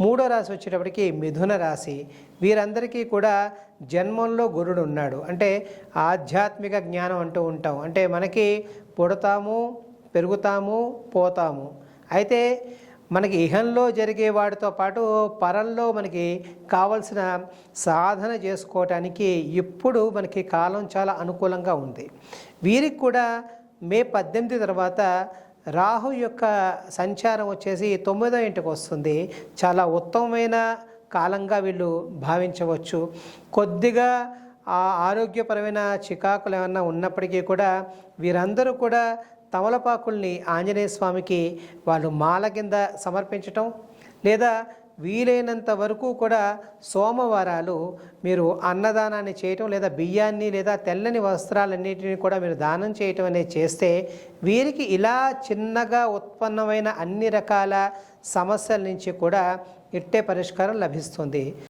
మూడో రాశి వచ్చేటప్పటికి మిథున రాశి. వీరందరికీ కూడా జన్మంలో గురుడు ఉన్నాడు. అంటే ఆధ్యాత్మిక జ్ఞానం అంటూ ఉంటాం. అంటే మనకి పుడతాము పెరుగుతాము పోతాము. అయితే మనకి ఇహంలో జరిగే వాటితో పాటు పరంలో మనకి కావలసిన సాధన చేసుకోవటానికి ఇప్పుడు మనకి కాలం చాలా అనుకూలంగా ఉంది. వీరికి కూడా మే పద్దెనిమిది తర్వాత రాహు యొక్క సంచారం వచ్చేసి తొమ్మిదో ఇంటికి వస్తుంది. చాలా ఉత్తమమైన కాలంగా వీళ్ళు భావించవచ్చు. కొద్దిగా ఆ ఆరోగ్యపరమైన చికాకులు ఏమన్నా ఉన్నప్పటికీ కూడా వీరందరూ కూడా తమలపాకుల్ని ఆంజనేయ స్వామికి వాళ్ళు మాల కింద సమర్పించటం లేదా వీలైనంత వరకు కూడా సోమవారాలు మీరు అన్నదానాన్ని చేయటం లేదా బియ్యాన్ని లేదా తెల్లని వస్త్రాలన్నిటిని కూడా మీరు దానం చేయటం అనేది చేస్తే వీరికి ఇలా చిన్నగా ఉత్పన్నమైన అన్ని రకాల సమస్యల నుంచి కూడా ఇట్టే పరిష్కారం లభిస్తుంది.